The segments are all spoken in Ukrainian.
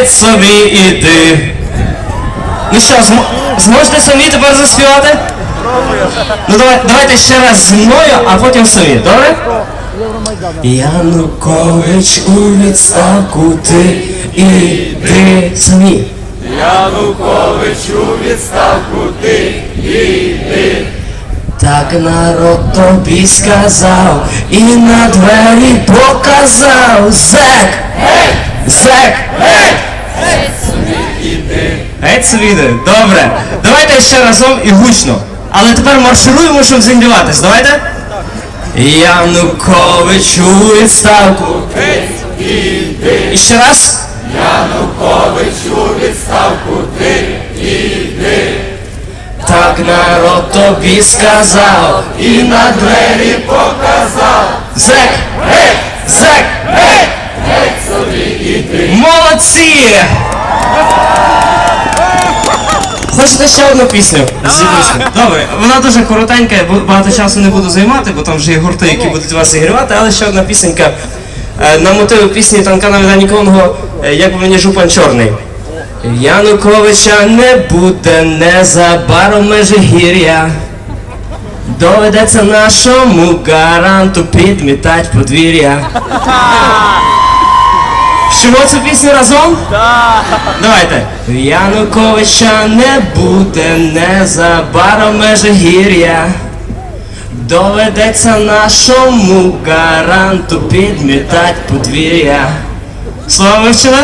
геть собі іди. Ну що, зм- зможете самі тепер заспівати? Ну давай, давайте ще раз зі мною, а потім самі, добре? Янукович у відставку ти іди самі. Янукович у відставку ти іди. Так народ тобі сказав і на двері показав зек! Зек! Геть собі. Добре. Давайте ще разом і гучно. Але тепер маршируємо, щоб зігріватись. Давайте? Янукович у відставку. І ще раз. Янукович у відставку ти іди. Так народ тобі сказав і на двері Показав! Зек! Молодці! Хочете ще одну пісню? Зібрися. Добре, вона дуже коротенька, я багато часу не буду займати, бо там вже є гурти, які будуть вас зігрівати, але ще одна пісенька е, на мотиві пісні Танка Навідані Конго, е, як би мені жупан чорний. Януковича не буде незабаром межигір'я. Доведеться нашому гаранту підмітать подвір'я. Чому цю пісню разом? Давайте. Януковича не буде незабаром межигір'я. Доведеться нашому гаранту підмітать подвір'я. Слова вивчили?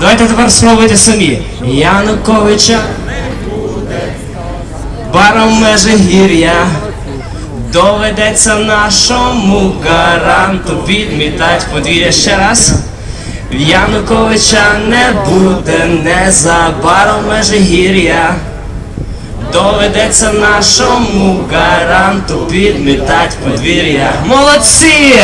Давайте тепер спробуйте самі. Януковича баром межигір'я. Доведеться нашому гаранту підмітать подвір'я ще раз. Януковича не буде незабаром межигір'я. Доведеться нашому гаранту підмітать подвір'я. Молодці!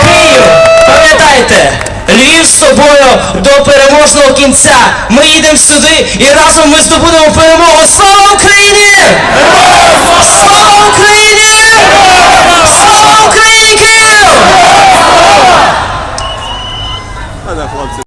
Київ! Пам'ятайте! Львів з тобою до переможного кінця. Ми їдемо сюди і разом ми здобудемо перемогу. Слава Україні!